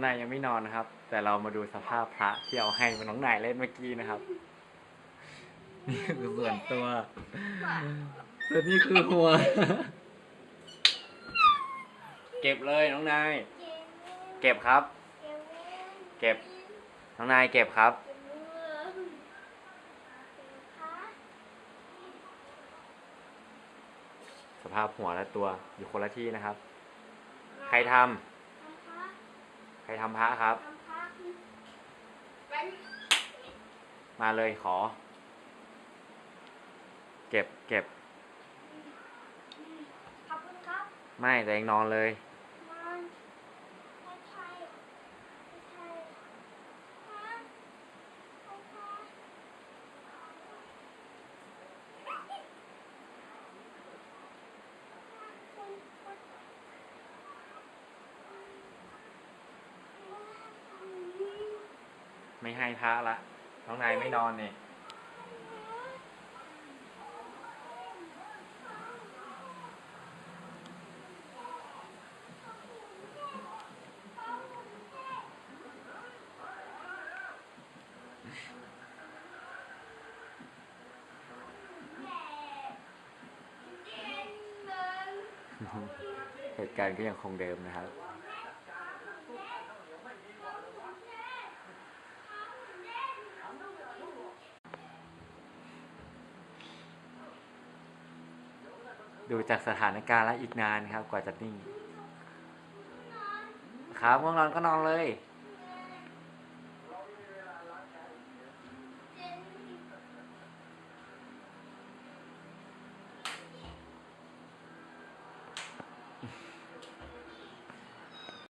นายยังไม่นอนนะครับ แต่เรามาดูสภาพพระที่เอาให้น้องนายเล่นเมื่อกี้นะครับ นี่คือส่วนตัวส่วนนี้คือหัว เก็บเลยน้องนาย เก็บครับ เก็บ น้องนายเก็บครับ สภาพหัวและตัวอยู่คนละที่นะครับ ใครทำใค รทำพระครับ มาเลยขอ เก็บเก็บขอบคุณครับไม่แต่เองนอนเลย นอนไม่ใช่ไม่ใช่ฮะไม่ใช่คุณคุณ ไม่ให้พระละ น้องนายไม่นอนเนี่ยเหตุการณ์ก็ยังคงเดิมนะครับ ดูจากสถานการณ์แล้วอีกนานครับ กว่าจะนิ่ง ครับง่วงนอนก็นอนเลย